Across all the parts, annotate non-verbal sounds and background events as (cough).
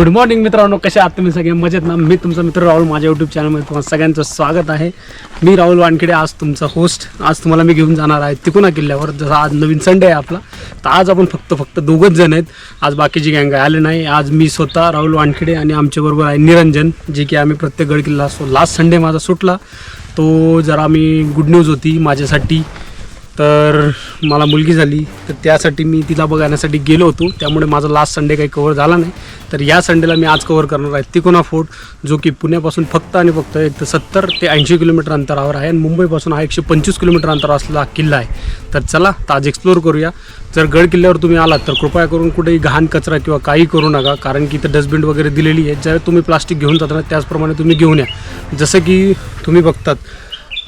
Good morning मित्रांनो. कसे आहात तुम्ही सगळे? मजेत ना? मी तुमचा मित्र राहुल. माझ्या यूट्यूब चॅनलमध्ये तुम्हाला सगळ्यांचं स्वागत आहे. मी राहुल वानखेडे आज तुमचा होस्ट आज तुम्हाला मी घेऊन जाणार आहे तिकोना किल्ल्यावर. जसं आज नवीन संडे आहे आपला. तर आज आपण फक्त फक्त दोघंच जण आहेत. आज बाकीची गँग आले नाही. आज मी स्वतः राहुल वानखेडे आणि आमच्याबरोबर आहे निरंजन जे की आम्ही प्रत्येक गड किल्ला असतो लास्ट संडे माझा सुटला. तो जरा मी गुड न्यूज होती माझ्यासाठी. तर मला मुलगी झाली. तर त्यासाठी मी तिला बघण्यासाठी गेलो होतो. त्यामुळे माझा लास्ट संडे काही कवर झाला नाही. तर या संडेला मी आज कवर करणार आहे. तिकोना फोर्ट जो की पुण्यापासून फक्त आणि फक्त एक तर सत्तर ते ऐंशी किलोमीटर अंतरावर आहे. आणि मुंबईपासून हा एकशे पंचवीस किलोमीटर अंतरावर असलेला किल्ला आहे. तर चला तर आज एक्सप्लोर करूया. जर गड किल्ल्यावर तुम्ही आलात तर कृपया करून कुठेही घाण कचरा किंवा काही करू नका. कारण की इथं डस्टबिन वगैरे दिलेली आहे. जर तुम्ही प्लास्टिक घेऊन जाता त्याचप्रमाणे तुम्ही घेऊन या. जसं की तुम्ही बघतात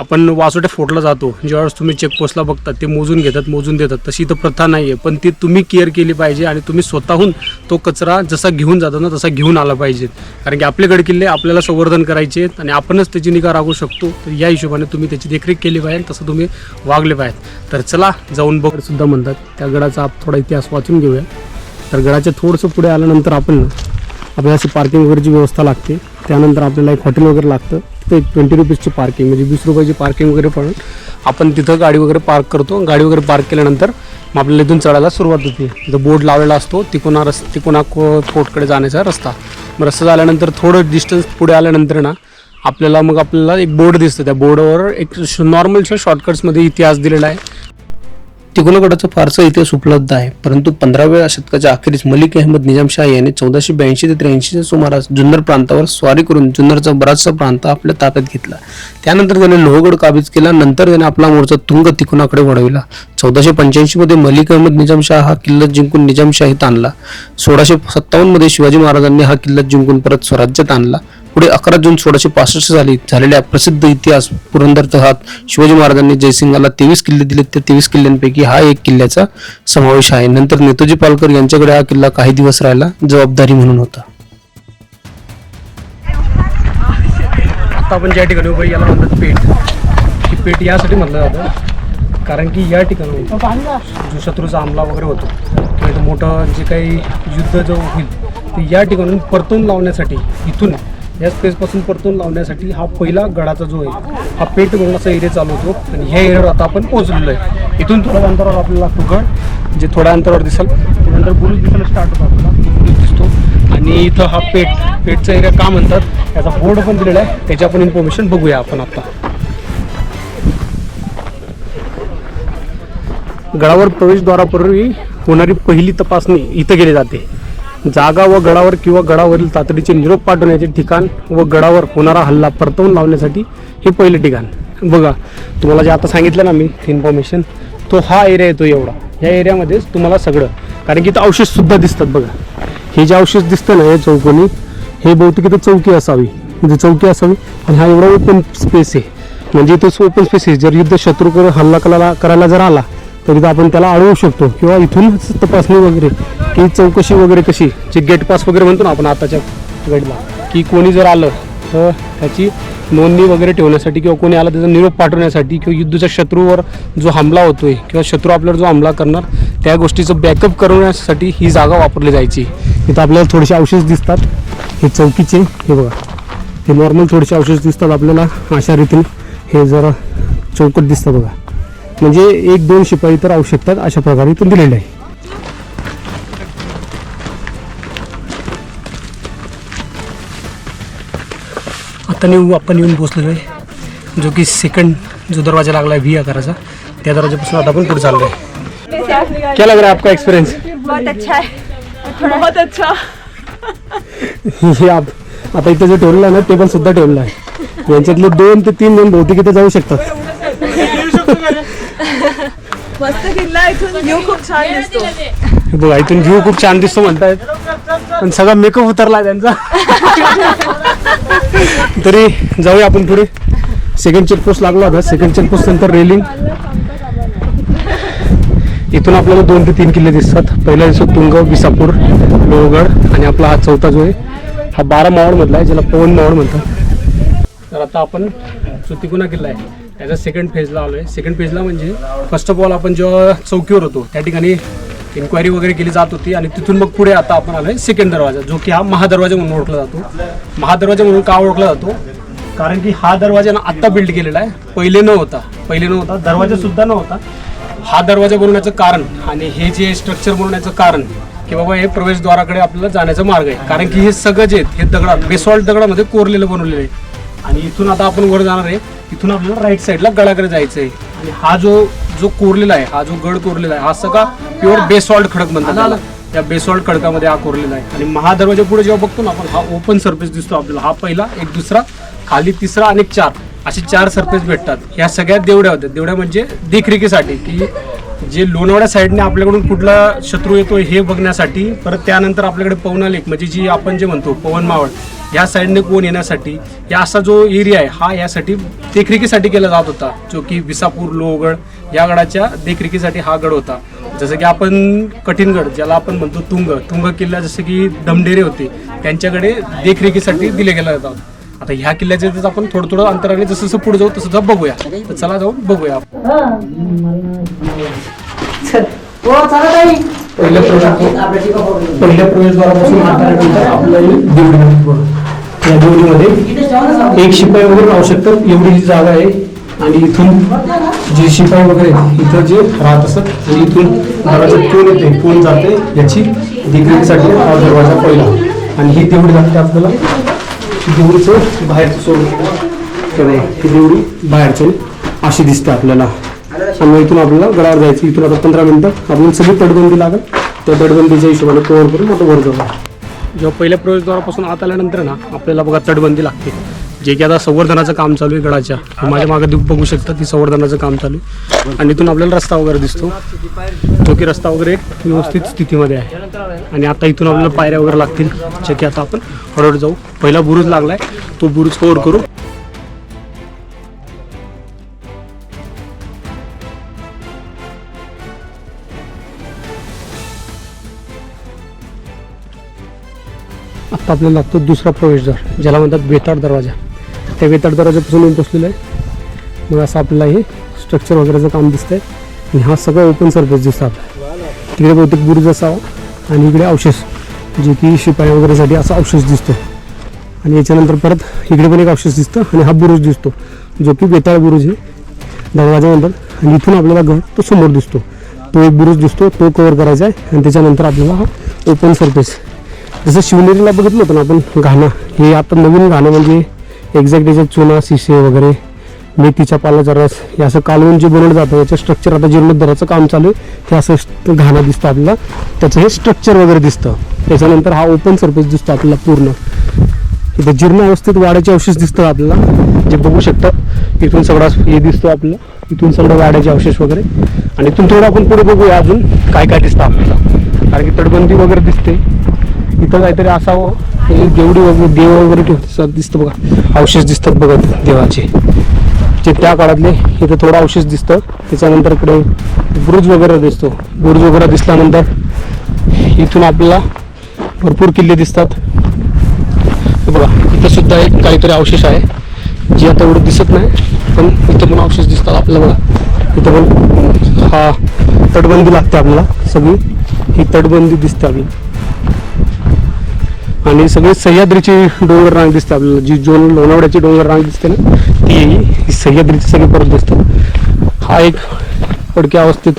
आपण वासोट्या फोडला जातो ज्यावेळेस तुम्ही चेकपोस्टला बघतात ते मोजून घेतात मोजून देतात. तशी तर प्रथा नाही आहे पण ती तुम्ही केअर केली पाहिजे आणि तुम्ही स्वतःहून तो कचरा जसा घेऊन जातो ना तसा घेऊन आला पाहिजे. कारण की आपले गडकिल्ले आपल्याला संवर्धन करायचे आहेत आणि आपणच त्याची निगा राखू शकतो. तर या हिशोबाने तुम्ही त्याची देखरेख केली पाहिजे तसं तुम्ही वागले पाहिजे. तर चला जाऊन बघ सुद्धा म्हणतात त्या गडाचा आप थोडा इतिहास वाचून घेऊया. तर गडाच्या थोडंसं पुढे आल्यानंतर आपण आपल्याला अशी पार्किंग वगैरेची व्यवस्था लागते. त्यानंतर आपल्याला एक हॉटेल वगैरे लागतं. तिथे एक ट्वेंटी रुपीजची पार्किंग म्हणजे वीस रुपयाची पार्किंग वगैरे पडून आपण तिथं गाडी वगैरे पार्क करतो. गाडी वगैरे पार्क केल्यानंतर मग आपल्याला इथून चढायला सुरुवात होते. तिथं बोर्ड लावलेला असतो. तिकोना रस तिकोना को फोर्टकडे जाण्याचा रस्ता. मग रस्ता झाल्यानंतर थोडं डिस्टन्स पुढे आल्यानंतर ना आपल्याला मग आपल्याला एक बोर्ड दिसतं. त्या बोर्डवर एक नॉर्मलच्या शॉर्टकट्समध्ये इतिहास दिलेला आहे. तिकोनागडाचा फारसा इतिहास उपलब्ध आहे. परंतु पंधराव्या शतकाच्या अखेरीस मलिक अहमद निजामशाह याने चौदाशे ब्याऐंशी ते त्र्याऐंशीच्या सुमारास जुन्नर प्रांतावर स्वारी करून जुन्नरचा बराचसा प्रांत आपल्या ताब्यात घेतला. त्यानंतर त्याने लोहगड काबीज केला. नंतर त्याने आपला मोर्चा तुंग तिकोणाकडे वळविला. चौदाशे पंच्याऐंशी मध्ये मलिक अहमद निजामशाह हा किल्ला जिंकून निजामशाहीत आणला. सोळाशे सत्तावन्नमध्ये शिवाजी महाराजांनी हा किल्ला जिंकून परत स्वराज्यात आणला. पुढे अकरा जून सोळाशे पासष्ट साली झालेल्या प्रसिद्ध इतिहास पुरंदर तहात शिवाजी महाराजांनी जयसिंगाला तेवीस किल्ले दिले त्या तेवीस किल्ल्यांपैकी हा एक किल्ल्याचा समावेश आहे. नंतर नेतोजी पालकर यांच्याकडे हा किल्ला काही दिवस राहिला जबाबदारी म्हणून होता. आता आपण ज्या ठिकाणी उभं याला म्हणतात पेठ. ही पेठ यासाठी म्हटलं जातं कारण की या ठिकाणी जो शत्रूचा हमला वगैरे होतो किंवा मोठं जे काही युद्ध जो होईल ते या ठिकाणून परतून लावण्यासाठी इथून या स्पेसपासून परतून लावण्यासाठी हा पहिला गडाचा जो आहे हा पेट म्हणून असा एरिया चालू होतो. आणि ह्या एरियावर आता आपण पोहोचलेलो आहे. इथून थोड्या अंतरावर आपल्याला लागतो गड जे थोड्या अंतरावर दिसेल त्यानंतर बुरुज दिसायला स्टार्ट होतो आपल्याला. बुरुज दिसतो. आणि इथं हा पेठ पेठचा एरिया का म्हणतात याचा बोर्ड पण दिलेला आहे. त्याची आपण इन्फॉर्मेशन बघूया आपण आता. गडावर प्रवेशद्वारापूर्वी होणारी पहिली तपासणी इथं केली जाते. जागा व गडावर किंवा गडावरील तातडीचे निरोप पाठवण्याचे ठिकाण व गडावर होणारा हल्ला परतवून लावण्यासाठी हे पहिले ठिकाण. बघा तुम्हाला जे आता सांगितलं ना मी इन्फॉर्मेशन तो हा एरिया येतो एवढा. या एरियामध्येच तुम्हाला सगळं. कारण की इथं अवशेषसुद्धा दिसतात बघा. हे जे अवशेष दिसतं ना हे चौकोनी हे बहुतेक इथं चौकी असावी. म्हणजे चौकी असावी आणि हा एवढा ओपन स्पेस आहे. म्हणजे इथं ओपन स्पेस आहे. जर युद्ध शत्रूकडे हल्ला करायला करायला जर आला तर आपण त्याला अडवू शकतो. किंवा इथूनच तपासणी वगैरे की चौकशी वगैरे कशी जे गेट पास वगैरे म्हणतो ना आपण आताच्या गडला की कोणी जर आलं तर त्याची नोंदणी वगैरे ठेवण्यासाठी किंवा कोणी आला त्याचा निरोप पाठवण्यासाठी किंवा युद्धच्या शत्रूवर जो हमला होतोय किंवा शत्रू आपल्यावर जो हमला करणार त्या गोष्टीचं बॅकअप करण्यासाठी ही जागा वापरली जायची. इथं आपल्याला थोडेसे अवशेष दिसतात. हे चौकीचे हे बघा. हे नॉर्मल थोडेसे अवशेष दिसतात आपल्याला अशा रीतीने. हे जरा चौकट दिसतं बघा. म्हणजे एक दोन शिपाई तर आवश्यकतात अशा प्रकारे इथून दिलेले आहे. आता नेऊ आपण येऊन पोचलेलो आहे. जो की सेकंड जो दरवाजा लागला आहे व्ही आकाराचा त्या दरवाजापासून आता आपण पुढे चाललो आहे क्या लग रहा है आपका एक्सपिरियंस बहुत अच्छा है। बहुत अच्छा। हे आप आता इथं जे ठेवलेलं आहे ना टेबल सुद्धा ठेवलेलं आहे. यांच्यातले दोन ते तीन जण बहुतेक इथे जाऊ शकतात. मस्त किल्ला इथून व्ह्यू खूप छान दिसतो. हे बघा इथून व्ह्यू खूप छान दिसतो म्हणतायत. पण सगळा मेकअप उतरला त्यांचा. (laughs) तरी जाऊया आपण पुढे. सेकंड चेकपोस्ट लागला होता सेकंड चेकपोस्ट नंतर रेलिंग इथून आपल्याला दोन ते तीन किल्ले दिसतात. पहिला दिसतो तुंग विसापूर लोहगड आणि आपला हा चौथा जो आहे हा बारा मावळ मधला आहे ज्याला पवन मावळ म्हणतात. तर आता आपण जो तिकोना किल्ला आहे. त्याचा सेकंड फेजला आलो आहे सेकंड फेजला म्हणजे फर्स्ट ऑफ ऑल आपण जेव्हा चौकीवर होतो त्या ठिकाणी इन्क्वायरी वगैरे केली जात होती आणि तिथून मग पुढे आता आपण आलोय सेकंड दरवाजा जो की हा महादरवाजा म्हणून ओळखला जातो. महादरवाजा म्हणून का ओळखला जातो? कारण की हा दरवाजा ना आत्ता बिल्ड केलेला आहे. पहिले न होता पहिले नव्हता दरवाजा सुद्धा नव्हता. हा दरवाजा बनवण्याचं कारण आणि हे जे स्ट्रक्चर बनवण्याचं कारण की बाबा हे प्रवेशद्वाराकडे आपल्याला जाण्याचा मार्ग आहे. कारण की हे सगळं जे आहेत, हे दगडात बेसॉल्ट दगडामध्ये कोरलेलं बनवलेलं आहे. आणि इथून आता आपण वर जाणार आहे. इथून आपल्याला राईट साईडला गडाकडे जायचं आहे आणि हा जो जो कोरलेला आहे हा जो गड कोरलेला आहे हा सगळा प्युअर बेसॉल्ट खडक म्हणतात त्याला. या बेसॉल्ट खडकामध्ये हा कोरलेला आहे. आणि महादरवाजा पुढे जेव्हा बघतो ना आपण हा ओपन सरफेस दिसतो आपल्याला. हा पहिला एक दुसरा खाली तिसरा आणि एक चार. असे चार सरफेस भेटतात. ह्या सगळ्या देवड्या होत्या. देवड्या म्हणजे देखरेखीसाठी की जे लोणावळ्या साईडने आपल्याकडून कुठला शत्रू येतो हे बघण्यासाठी परत त्यानंतर आपल्याकडे पवना लेक म्हणजे जी आपण जे म्हणतो पवन मावळ या साईडने कोण येण्यासाठी या असा जो एरिया आहे हा यासाठी देखरेखीसाठी केला जात होता जो की विसापूर लोहगड या गडाच्या देखरेखीसाठी हा गड होता. जसं की आपण कठीणगड ज्याला आपण म्हणतो तुंग तुंग किल्ला जसं की दमडेरे होते त्यांच्याकडे देखरेखीसाठी दिले गेला जातात. आता ह्या किल्ल्याचे आपण थोडं थोडं अंतराने जसं जसं पुढे जाऊ तसं बघूया. तर चला जाऊन बघूया. पहिल्या प्रवेश पहिल्या प्रवेशद्वारापासून या देवडीमध्ये एक शिपाई वगैरे राहू शकतात. एवढी ही जागा आहे आणि इथून जे शिपाई वगैरे इथं जे राहत असत आणि इथून घराचं कोण येते. कोण जाते. याची देखरेखीसाठी हा दरवाजा पहिला. आणि ही देवडी लागते आपल्याला. ही देवडीचं बाहेरचं सोडून. तर ही देवडी बाहेरचं अशी दिसते आपल्याला. आणि इथून आपल्याला गडावर जायचं. इथून आता पंधरा मिनटं. आपल्याला सगळी तटबंदी लागेल. त्या तटबंदीच्या हिशोबाने कव्हर करून मोठं वर जाऊ. जेव्हा पहिल्या प्रवेशद्वारापासून आत आल्यानंतर ना आपल्याला बघा तटबंदी लागते. जे की आता संवर्धनाचं काम चालू आहे गडाच्या. माझ्या मागे तुम्ही बघू शकता ती संवर्धनाचं काम चालू आहे. आणि इथून आपल्याला रस्ता वगैरे दिसतो. जो की रस्ता वगैरे एक व्यवस्थित स्थितीमध्ये आहे. आणि आता इथून आपल्याला पायऱ्या वगैरे लागतील. जे की आता आपण हळूहळू जाऊ. पहिला बुरुज लागलाय. तो बुरुज कवर करू. आता आपल्याला लागतो दुसरा प्रवेशद्वार ज्याला म्हणतात बेताड दरवाजा. त्या बेताड दरवाजापासून येऊन बसलेलं आहे. मग असं आपल्याला हे स्ट्रक्चर वगैरेचं काम दिसतंय. आणि हा सगळा ओपन सरफेस दिसतो आपला तिकडे बहुतेक बुरुज असावा आणि इकडे अवशेष जे की शिपाई वगैरेसाठी असा अवशेष दिसतो आणि याच्यानंतर परत इकडे पण एक अवशेष दिसतं आणि हा बुरुज दिसतो जो की बेताळ बुरुज आहे. दरवाजा म्हणतात. आणि इथून आपल्याला घर तो समोर दिसतो तो एक बुरुज दिसतो तो कवर करायचा आहे. आणि त्याच्यानंतर आपल्याला हा ओपन सरफेस जसं शिवनेरीला बघितलं होतं ना आपण घाणं हे आता नवीन घाणं म्हणजे एक्झॅक्ट याच्यात चुना शिसे वगैरे मेथीच्या पाल्याचा रस हे असं कालवून जे बनवलं जातं याचं स्ट्रक्चर आता जीर्णोद्धाराचं काम चालू आहे. हे असं घाणं दिसतं आपल्याला. त्याचं हे स्ट्रक्चर वगैरे दिसतं. त्याच्यानंतर हा ओपन सर्फेस दिसतो आपल्याला पूर्ण. इथं जीर्ण अवस्थेत वाड्याचे अवशेष दिसतात आपल्याला. जे बघू शकता इथून सगळा हे दिसतो आपल्याला. इथून सगळं वाड्याचे अवशेष वगैरे. आणि इथून थोडं आपण पुढे बघूया अजून काय काय दिसतं आपल्याला. कारण की तटबंदी वगैरे दिसते. इथं काहीतरी असावं. हे देवडी वगैरे देव वगैरे ठेवतात दिसतं बघा. अवशेष दिसतात बघा देवाचे. जे त्या काळातले इथं थोडं अवशेष दिसतं. त्याच्यानंतर इकडे बुरुज वगैरे दिसतो. बुरुज वगैरे दिसल्यानंतर इथून आपल्याला भरपूर किल्ले दिसतात. बघा इथं सुद्धा एक काहीतरी अवशेष आहे. जे आता एवढं दिसत नाही पण इथं पण अवशेष दिसतात आपल्याला बघा. इथं पण हा तटबंदी लागते आपल्याला सगळी. ही तटबंदी दिसते आपल्याला. आणि सगळी सह्याद्रीची डोंगर रांग दिसते आपल्याला जी जो लोणावड्याची डोंगर रांग दिसते ना ती ही सह्याद्रीची सगळी परत दिसतात. हा एक पडक्या अवस्थेत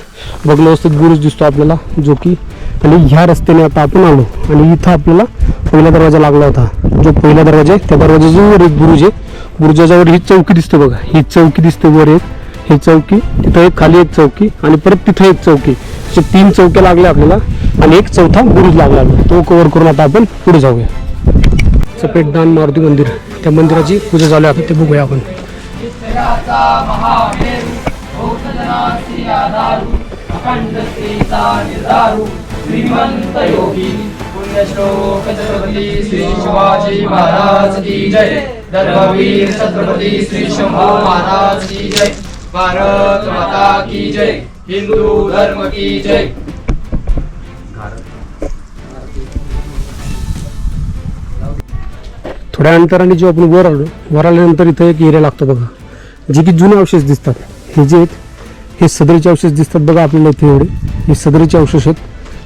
भग्न अवस्थेत बुरुज दिसतो आपल्याला जो की आणि ह्या रस्त्याने आता आपण आलो. आणि इथं आपल्याला पहिला दरवाजा लागला होता. जो पहिला दरवाजा आहे त्या दरवाजाच्या वर एक बुरुज आहे. बुरुजाच्या वर ही चौकी दिसते बघा. ही चौकी दिसते वर एक ही चौकी तिथं एक खाली एक चौकी आणि परत तिथं एक चौकी. असे तीन चौक्या लागल्या आपल्याला आणि एक चौथा बुरुज लागला तो कव्हर करून आता आपण पुढे जाऊया. सफेददान मारुती मंदिर. त्या मंदिराची पूजा झाली आता ते बघूया आपण. श्री शिवाजी महाराज की जय. धर्मवीर छत्रपती श्री शंभू महाराज की जय. भारत माता की जय हिंदू धर्म की जय. थोड्या अंतराने जो आपण वर आलो वर आल्यानंतर इथं एक एरिया लागतो बघा. जे की जुने अवशेष दिसतात. हे जे आहेत हे सदरीचे अवशेष दिसतात बघा आपल्याला इथे एवढे. हे सदरीचे अवशेष आहेत.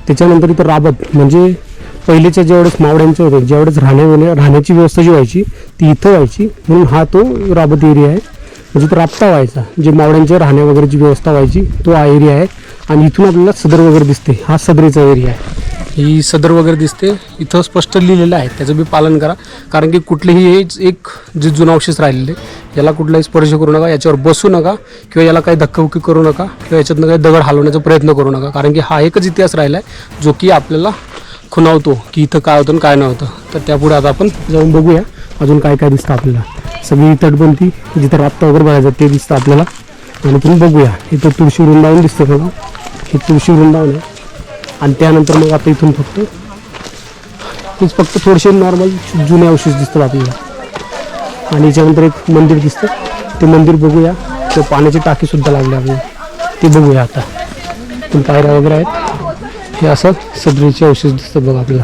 त्याच्यानंतर इथं राबत म्हणजे पहिलेच्या जेवढेच मावड्यांचे होते जेवढेच राहण्या राहण्याची व्यवस्था जी व्हायची ती इथं व्हायची. म्हणून हा तो राबत एरिया आहे. म्हणजे राबता व्हायचा. जे मावड्यांच्या राहण्या वगैरेची व्यवस्था व्हायची तो हा एरिया आहे. आणि इथून आपल्याला सदर वगैरे दिसते. हा सदरीचा एरिया आहे. ही सदर वगैरे दिसते. इथं स्पष्ट लिहिलेलं आहे. त्याचं बी पालन करा. कारण की कुठलेही एक जे जुनावशेष राहिलेले याला कुठलाही स्पर्श करू नका. याच्यावर बसू नका. किंवा याला काही धक्काबुक्की करू नका. किंवा याच्यातनं काही दगड हलवण्याचा प्रयत्न करू नका. कारण की हा एकच इतिहास राहिला आहे जो की आपल्याला खुणावतो की इथं काय होतं आणि काय नव्हतं. तर त्यापुढे आता आपण जाऊन बघूया. अजून काय काय दिसतं आपल्याला? सगळी तटबंदी जिथं राबता वगैरे बघायचं ते दिसतं आपल्याला. आणि तुम्ही बघूया इथं तुळशी वृंदावन दिसतं बघा. हे तुळशी वृंदावन आहे. आणि त्यानंतर मग आता इथून फक्त हेच फक्त थोडेसे नॉर्मल जुने अवशेष दिसतात आपल्याला. आणि याच्यानंतर एक मंदिर दिसतं. ते मंदिर बघूया. ते पाण्याची टाकीसुद्धा लागली आपल्याला. ते बघूया आता. पण पायऱ्या वगैरे आहेत. हे असं सदरीचे अवशेष दिसतात बघा आपल्याला.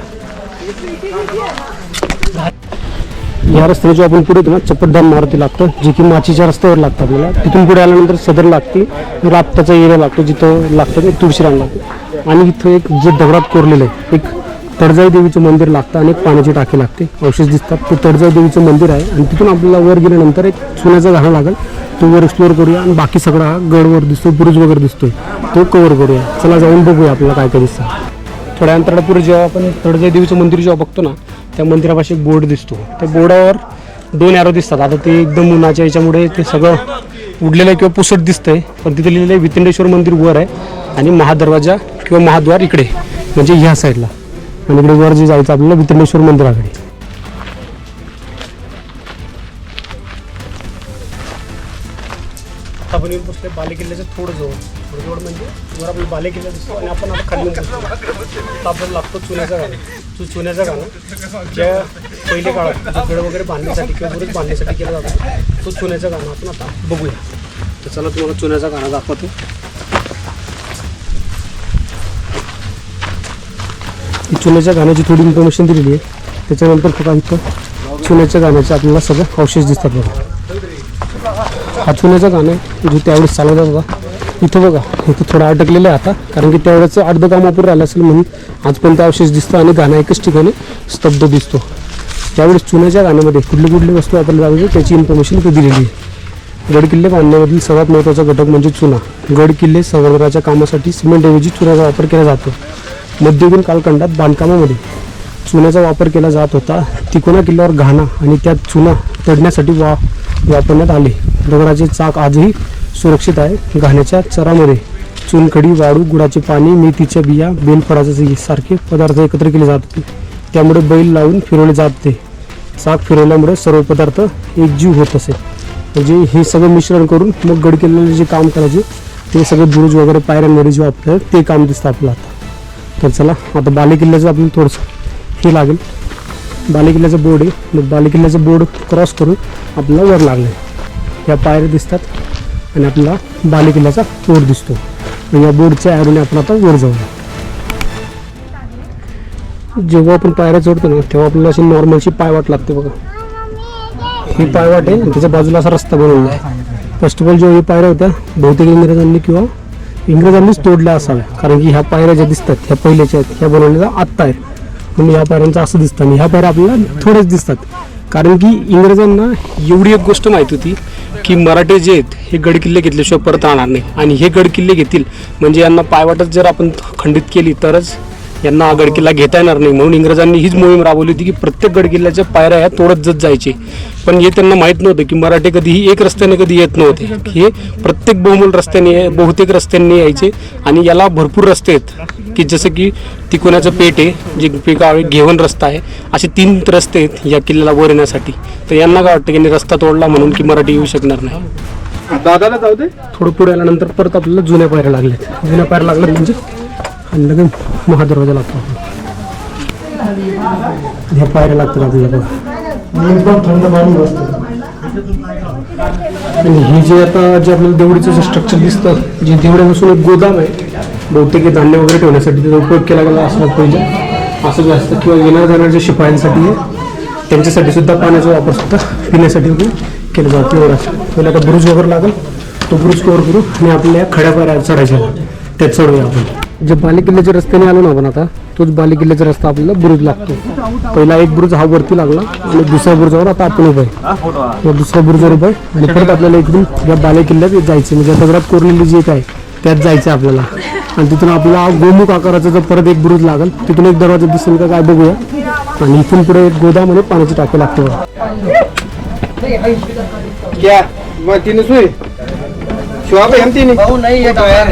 या रस्त्याने जो आपण पुढे येतो ना चप्पटधाम मारुती लागतं जे की माचीच्या रस्त्यावर लागतं आपल्याला तिथून पुढे आल्यानंतर सदर लागते राप्ताचा एरिया लागतो जिथं लागतं ते तुळशीराम लागतं. आणि इथं एक जे दगडात कोरलेलं आहे एक तळजाई देवीचं मंदिर लागतं आणि एक पाण्याची टाकी लागते. अवशेष दिसतात. ते तळजाई देवीचं मंदिर आहे आणि तिथून आपल्याला वर गेल्यानंतर एक सोन्याचा घाणा लागेल. तो वर एक्सप्लोअर करूया आणि बाकी सगळा हा गडवर दिसतो बुरुज वगैरे दिसतोय. तो कवर करूया. चला जाऊन बघूया आपल्याला काय काय दिसतं. थोड्या अंतरापुढे जेव्हा आपण तळजाई देवीचं मंदिर जेव्हा बघतो ना त्या मंदिरापाशी एक बोर्ड दिसतो. त्या बोर्डावर दोन ॲरो दिसतात. आता ते एकदम उन्हाच्या याच्यामुळे ते सगळं उडलेलं आहे किंवा पुसट दिसतंय. पण तिथे लिहिलेलं आहे वितंडेश्वर मंदिर वर आहे आणि महादरवाजा किंवा महाद्वार इकडे म्हणजे ह्या साईडला आणि इकडे वर जे जायचं आपल्याला वितंडेश्वर मंदिराकडे. आपण येऊन थोडं जवळ. थोडं म्हणजे वर आपला बाले किल्ला दिसतो आणि आपण आता खाली येऊन लागतो चुन्याचा गाणं. चु चुन्याचा गाणं. ज्या पहिले काळात जे गड वगैरे बांधण्यासाठी किंवा बुरुज बांधण्यासाठी केलं जातं तो चुन्याचा गाणं आपण आता बघूया. तर चला तुम्हाला चुन्याचा गाणं दाखवतो. चुन्याच्या गाण्याची थोडी इन्फॉर्मेशन दिलेली आहे. त्याच्यानंतर बघा चुन्याच्या गाण्याचे आपल्याला सगळं अवशेष दिसतात बघा. हा चुन्याचं गाणं आहे जो त्यावेळेस चालवला बघा इथं बघा इथं थोडं अडकलेलं आहे आता. कारण की त्यावेळेस अर्ध काम राहिलं असेल म्हणून आजपर्यंत अवशेष दिसतं आणि गाणं एकच ठिकाणी स्तब्ध दिसतो. त्यावेळेस चुन्याच्या गाण्यामध्ये कुठली कुठली वस्तू वापरल्या जाते त्याची इन्फॉर्मेशन इथे दिलेली आहे. गड किल्ले बांधण्यामधील सर्वात महत्त्वाचा घटक म्हणजे चुना. गड किल्ले संवर्धनाच्या कामासाठी सिमेंटऐवजी चुन्याचा वापर केला जातो. मध्ययुगीन कालखंडात बांधकामामध्ये चुन्याचा वापर केला जात होता. तिकोना किल्ल्यावर घाणा आणि त्यात चुना तडण्यासाठी वा वापरण्यात आले. दगडाचे चाक आजही सुरक्षित आहे. घाण्याच्या चरामध्ये चुनखडी वाळू गुडाचे पाणी मेथीच्या बिया बेलफळाचे सारखे पदार्थ एकत्र केले जात. होते त्यामुळे बैल लावून फिरवले जात. होते साग फिरवल्यामुळे सर्व पदार्थ एकजीव होत असे. म्हणजे हे सगळं मिश्रण करून मग गड केलेले जे काम करायचे ते सगळे बुरुज वगैरे पायऱ्यांमध्ये जे आपल्याला ते काम दिसतं आपलं आता. तर चला आता बालेकिल्ल्याचं आपल्याला थोडंसं हे लागेल. बालेकिल्ल्याचं बोर्ड आहे. मग बालेकिल्ल्याचं बोर्ड क्रॉस करून आपल्याला वर लागलं. या पायऱ्या दिसतात. आणि आपल्याला बाले किल्ल्याचा बोर्ड दिसतो. आणि या बोर्डच्या ॲरोने आपण आता वर जाऊ जेव्हा आपण पायऱ्या चढतो ना तेव्हा आपल्याला अशी नॉर्मलची पायवाट लागते बघा. ही पायवाट आहे आणि त्याच्या बाजूला असा रस्ता बनवला आहे. फर्स्ट ऑफ ऑल जेव्हा ही पायऱ्या होत्या बहुतेक इंग्रजांनी किंवा इंग्रजांनीच तोडल्या असाव्या. कारण की ह्या पायऱ्या ज्या दिसतात ह्या पहिल्याच्या आहेत ह्या बनवलेल्या आत्ता आहेत. म्हणून ह्या पायऱ्यांचं असं दिसतं आणि ह्या पायऱ्या आपल्याला थोड्याच दिसतात. कारण की इंग्रजांना एवढी एक गोष्ट माहीत होती की मराठे जे आहेत हे गडकिल्ले घेतल्याशिवाय परत राहणार नाही आणि हे गडकिल्ले घेतील म्हणजे यांना पायवाटच जर आपण खंडित केली तरच यांना हा गडकिल्ला घेता येणार नाही. म्हणून इंग्रजांनी हीच मोहीम राबवली होती की प्रत्येक गडकिल्ल्याच्या पायऱ्या ह्या तोडत जात जायचे. पण हे त्यांना माहीत नव्हतं की मराठे कधीही एक रस्त्याने कधी येत नव्हते. हे प्रत्येक बहुमूल रस्त्याने बहुतेक रस्त्यांनी यायचे आणि याला भरपूर रस्ते आहेत. की जसं की तिकोण्याचं पेठ आहे जे पिका घेवन रस्ता आहे असे तीन रस्ते आहेत या किल्ल्याला वर येण्यासाठी. तर यांना काय वाटतं की यांनी रस्ता तोडला म्हणून की मराठी येऊ शकणार नाही? दादाला जाऊ दे. थोडं पुढे आल्यानंतर परत आपल्याला जुन्या पायऱ्या लागल्यात जुन्या पायऱ्या लागल्यात म्हणजे? आणि लगेच महादरवाजा लागतो आपल्याला. ह्या पायऱ्या लागतात आपल्याला बघा. एकदम थंड पाणी बसतं आणि हे जे आता जे आपल्याला देवडीचं जे स्ट्रक्चर दिसतं जे देवड्यापासून एक गोदाम आहे बहुतेक धान्य वगैरे ठेवण्यासाठी त्याचा उपयोग केला गेला असला पाहिजे. असं जे असतं किंवा येणार जाणाऱ्या शिपायांसाठी आहे, त्यांच्यासाठी सुद्धा पाण्याचा वापर सुद्धा पिण्यासाठी वगैरे केला जातो. एवढा पहिला आता ब्रुज वगैरे लागेल तो ब्रुज कवर करू आणि आपल्या या खड्या पायऱ्या चढायच्या. त्या चढूया आपण. जे बाले किल्ल्याच्या रस्त्याने आलो ना आपण आता तोच बाले किल्ल्याचा रस्ता आपल्याला बुरुज लागतो. पहिला एक बुरुज हा वरती लागला आणि दुसऱ्या बुरुजावर आता आपण उभं आहे. दुसऱ्या बुरुजावर उभं आहे आणि परत आपल्याला इकडून या बाले किल्ल्यात जायचं म्हणजे दगडात कोरलेली जे काय त्यात जायचं आहे आपल्याला. आणि तिथून आपला गोमुख आकाराचा जर परत एक बुरुज लागल तिथून एक दरवाजा दिसेल का काय बघूया. आणि इथून पुढे एक गोदाम आणि पाण्याची टाकी लागते क्या? मग तीन सुई शुआ पे हम तीन भाऊ नाही येत यार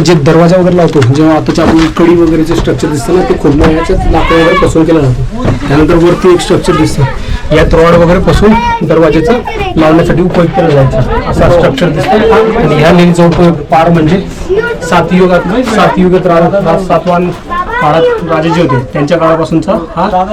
जे दरवाजा वगैरे लावतो जेव्हा आताच्या आपण कडी वगैरे जे स्ट्रक्चर दिसतं ना ते खोबणे याच्यात लाकड वगैरे पसरून केलं जातं. त्यानंतर वरती एक स्ट्रक्चर दिसतं. यात रॉड वगैरे पसरून दरवाजाचं लावण्यासाठी उपयोग केला जायचा. असा स्ट्रक्चर दिसतो. आणि ह्या लेणीचा उपयोग पार म्हणजे सात युगात सात युगात रा- रा- सातवान काळात राजे जे होते. त्यांच्या काळापासूनचा हा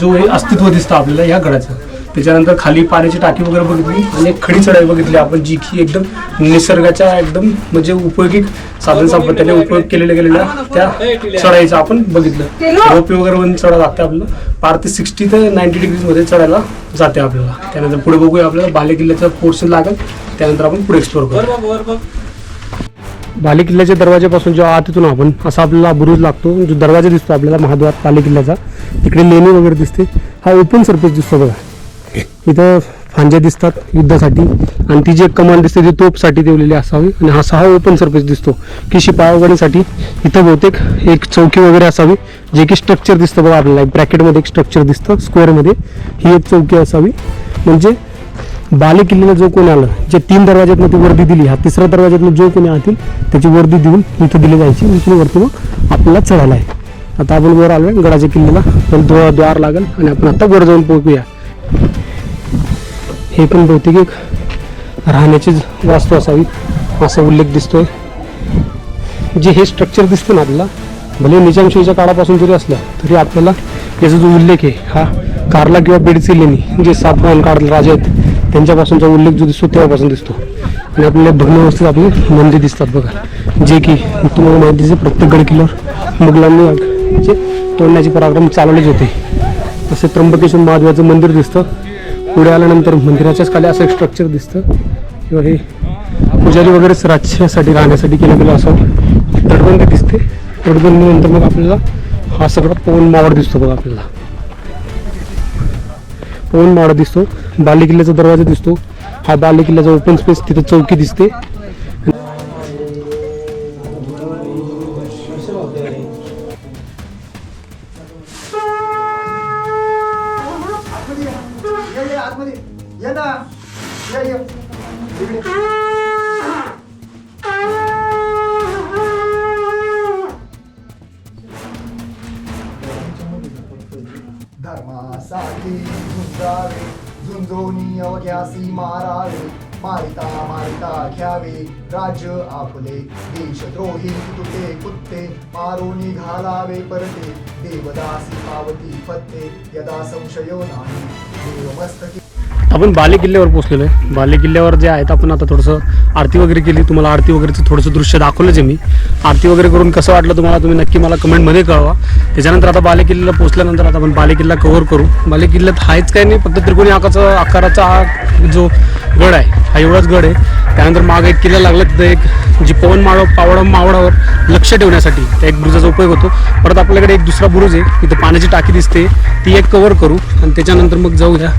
जो हे अस्तित्व दिसतं आपल्याला या गडाचं. त्याच्यानंतर खाली पाण्याची टाकी वगैरे बघितली आणि एक खडी चढाई बघितली. आपण जी की एकदम निसर्गाच्या एकदम म्हणजे उपयोगी साधन संपत्तीने उपयोग केलेल्या गेलेल्या त्या चढाईचं आपण बघितलं. रोपे वगैरे चढा लागते आपल्याला पार ते सिक्स्टी ते नाईन्टी डिग्रीजमध्ये चढायला जाते आपल्याला. त्यानंतर पुढे बघूया आपल्याला बाले किल्ल्याचं पोर्शन लागेल. त्यानंतर आपण पुढे एक्सप्लोर करू. बाले किल्ल्याच्या दरवाजापासून जेव्हा आत येतो ना आपण असा आपल्याला बुरुज लागतो. जो दरवाजा दिसतो आपल्याला महाद्वार बाले किल्ल्याचा. तिकडे लेणी वगैरे दिसते. हा ओपन सरफेस दिसतो बघा. इथं फांज्या दिसतात युद्धासाठी. आणि ती जी एक कमान दिसते ती तोपसाठी ठेवलेली असावी. आणि हा सहा ओपन सर्फेस दिसतो. की शिपाय वगैरेसाठी इथं बहुतेक एक चौकी वगैरे असावी जे की स्ट्रक्चर दिसतं बघा आपल्याला. एक ब्रॅकेटमध्ये एक स्ट्रक्चर दिसतं स्क्वेअरमध्ये ही एक चौकी असावी. म्हणजे बाले किल्ल्याला जो कोणी आलं जे तीन दरवाज्यातनं ती वर्दी दिली हा तिसऱ्या दरवाज्यातनं जो कोणी आतील त्याची वर्दी देऊन इथं दिली जायची. इथून वरती मग आपल्याला चढायला आहे. आता आपण वर आहे गडाच्या किल्ल्याला. पण द्वार लागेल आणि आपण आता वर जाऊन पोहोचूया. हे पण बहुतेक एक राहण्याची वास्तू असावी असा उल्लेख दिसतोय. जे हे स्ट्रक्चर दिसतं ना आपल्याला भले निजामशाहीच्या काळापासून जरी असलं तरी आपल्याला याचा जो उल्लेख आहे हा कारला किंवा बेडची लेणी जे सातवाहन काळ राजे आहेत त्यांच्यापासूनचा उल्लेख जो दिसतो तेव्हापासून दिसतो. आणि आपल्याला भग्नावस्थेत व्यवस्थित आपली मंदिर दिसतात बघा. जे की तुम्हाला माहिती प्रत्येक गड किल्ल्यावर मुघलांनी जे तोडण्याचे पराक्रम चालवलेच होते. असे त्र्यंबकेश्वर महादेवाचं मंदिर दिसतं. पुढे आल्यानंतर मंदिराच्याच खाली असं एक स्ट्रक्चर दिसतं. किंवा हे पुजारी वगैरेच राज्यासाठी राहण्यासाठी केलं गेलं असं तटबंदी दिसते. तटबंदीनंतर मग आपल्याला हा सगळा पवन मावळ दिसतो बघा आपल्याला. पवन मावळ दिसतो. बाले किल्ल्याचा दरवाजा दिसतो. हा बाले किल्ल्याचा ओपन स्पेस तिथं चौकी दिसते. आतमध्ये. ये ना. या ये. धर्मासाठी झुंजावे झुंजोनी अवघ्यासी मारावे मारिता मारिता घ्यावे राज्य आपले देशद्रोही तुटे कुत्ते मारून घालावे परते देवदासी पावती फत्ते यदा संशयो नाही. आपण बाले किल्ल्यावर पोहोचलेलो आहे. बाले किल्ल्यावर जे आहेत आपण आता थोडंसं आरती वगैरे केली. तुम्हाला आरती वगैरेचं थोडंसं दृश्य दाखवलं जे मी. आरती वगैरे करून कसं वाटलं तुम्हाला तुम्ही नक्की मला कमेंटमध्ये कळवा. त्याच्यानंतर आता बाले किल्ल्याला पोहोचल्यानंतर आता आपण बाले किल्ला कव्हर करू. बाले किल्ल्यात आहेच काही नाही फक्त त्रिकोणी आकाराचा आकाराचा हा जो गड आहे. हा एवढाच गड आहे. त्यानंतर मागे एक किल्ला लागला. तिथं एक जी पवन मावळ पावडा मावळावर लक्ष ठेवण्यासाठी त्या एक बुरुजाचा उपयोग होतो. परत आपल्याकडे एक दुसरा बुरुज आहे. तिथं पाण्याची टाकी दिसते. ती एक कवर करू आणि त्याच्यानंतर मग जाऊया.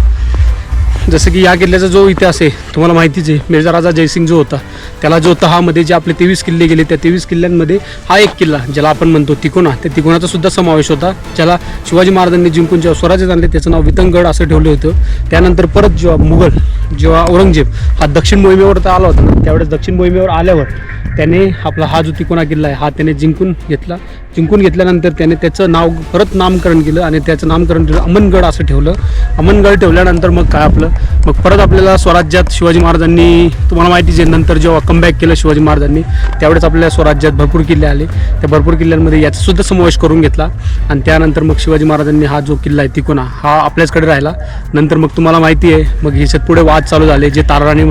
जसं की या किल्ल्याचा जो इतिहास आहे तुम्हाला माहितीच आहे मिर्झा राजा जयसिंग जो होता त्याला जो तहामध्ये जे आपले तेवीस किल्ले गेले त्या तेवीस किल्ल्यांमध्ये हा एक किल्ला ज्याला आपण म्हणतो तिकोणा त्या तिकोणाचा सुद्धा समावेश होता ज्याला शिवाजी महाराजांनी जिंकून जेव्हा स्वराज्य आणले त्याचं नाव वितंगड असं ठेवलं होतं. त्यानंतर परत जेव्हा मुघल जेव्हा औरंगजेब हा दक्षिण मोहिमेवर तर आला होता ना त्यावेळेस दक्षिण मोहिमेवर आल्यावर त्याने आपला हा जो तिकोणा किल्ला आहे हा त्याने जिंकून घेतला. जिंकून घेतल्यानंतर त्याने त्याचं नाव परत नामकरण केलं आणि त्याचं नामकरण केलं अमनगड असं ठेवलं. अमनगड ठेवल्यानंतर मग काय आपलं मग परत आपल्याला स्वराज्यात शिवाजी महाराजांनी तुम्हाला माहितीच आहे नंतर जेव्हा कमबॅक केलं शिवाजी महाराजांनी त्यावेळेस आपल्या स्वराज्यात भरपूर किल्ले आले. त्या भरपूर किल्ल्यांमध्ये याचासुद्धा समावेश करून घेतला. आणि त्यानंतर मग शिवाजी महाराजांनी हा जो किल्ला आहे तिकोना हा आपल्याचकडे राहिला. नंतर मग तुम्हाला माहिती आहे मग ह्याच्यात पुढे वाद चालू झाले. जे ताराराणी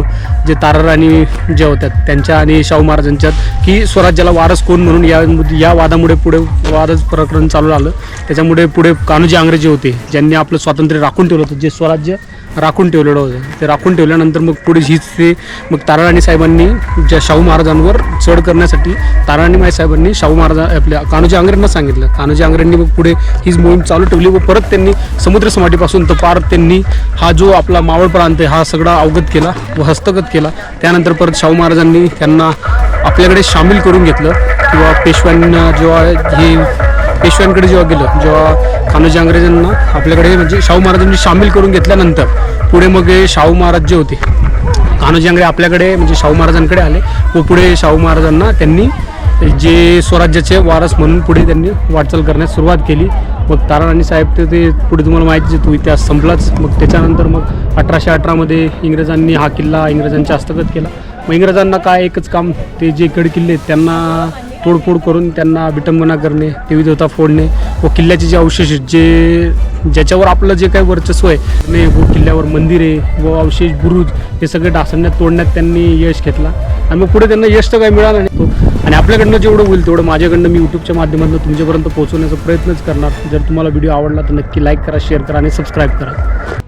जे ताराराणी जे होत्या त्यांच्या आणि शाहू महाराजांच्यात की स्वराज्याला वारस कोण म्हणून या या वादामुळे पुढे वादच प्रकरण चालू झालं. त्याच्यामुळे पुढे कान्होजी आंग्रे जे होते ज्यांनी आपलं स्वातंत्र्य राखून ठेवलं होतं जे स्वराज्य राखून ठेवलं ठेवलेलं होतं. ते राखून ठेवल्यानंतर मग पुढे हीच ते मग ताराराणी साहेबांनी ज्या शाहू महाराजांवर चढ करण्यासाठी ताराराणी माई साहेबांनी शाहू महाराज आपल्या कान्होजी आंग्रेंना सांगितलं. कान्होजी आंग्रेंनी मग पुढे हीच मोहीम चालू ठेवली व परत त्यांनी समुद्र समाधीपासून तर पार त्यांनी हा जो आपला मावळ प्रांत आहे हा सगळा अवगत केला व हस्तगत केला. त्यानंतर परत शाहू महाराजांनी त्यांना आपल्याकडे सामील करून घेतलं किंवा पेशव्यांना जेव्हा हे पेशव्यांकडे जेव्हा गेलं जेव्हा कान्होजी अंग्रेजांना आपल्याकडे म्हणजे शाहू महाराजांनी सामील करून घेतल्यानंतर पुढे मग शाहू महाराज जे होते कान्होजी आंग्रे आपल्याकडे म्हणजे शाहू महाराजांकडे आले. व पुढे शाहू महाराजांना त्यांनी जे स्वराज्याचे वारस म्हणून पुढे त्यांनी वाटचाल करण्यास सुरुवात केली. मग ताराराणी साहेब ते ते पुढे तुम्हाला माहिती आहे तो इतिहास संपलाच. मग त्याच्यानंतर मग अठराशे अठरामध्ये इंग्रजांनी हा किल्ला इंग्रजांच्या हस्तगत केला. मग इंग्रजांना काय एकच काम ते जे गड किल्ले आहेत त्यांना तोडफोड करून त्यांना विटंबना करणे देवी देवता फोडणे व किल्ल्याचे जे अवशेष जे ज्याच्यावर आपलं जे काही वर्चस्व आहे ने व किल्ल्यावर मंदिरे व अवशेष बुरुज हे सगळे डासण्यात तोडण्यात त्यांनी यश घेतला. आणि मग पुढे त्यांना यश तर काही मिळालं नाही. तो आणि आपल्याकडनं जेवढं होईल तेवढं माझ्याकडनं मी यूट्यूबच्या माध्यमातून तुमच्यापर्यंत पोहोचवण्याचा प्रयत्नच करणार. जर तुम्हाला व्हिडिओ आवडला तर नक्की लाईक करा शेअर करा आणि सबस्क्राईब करा.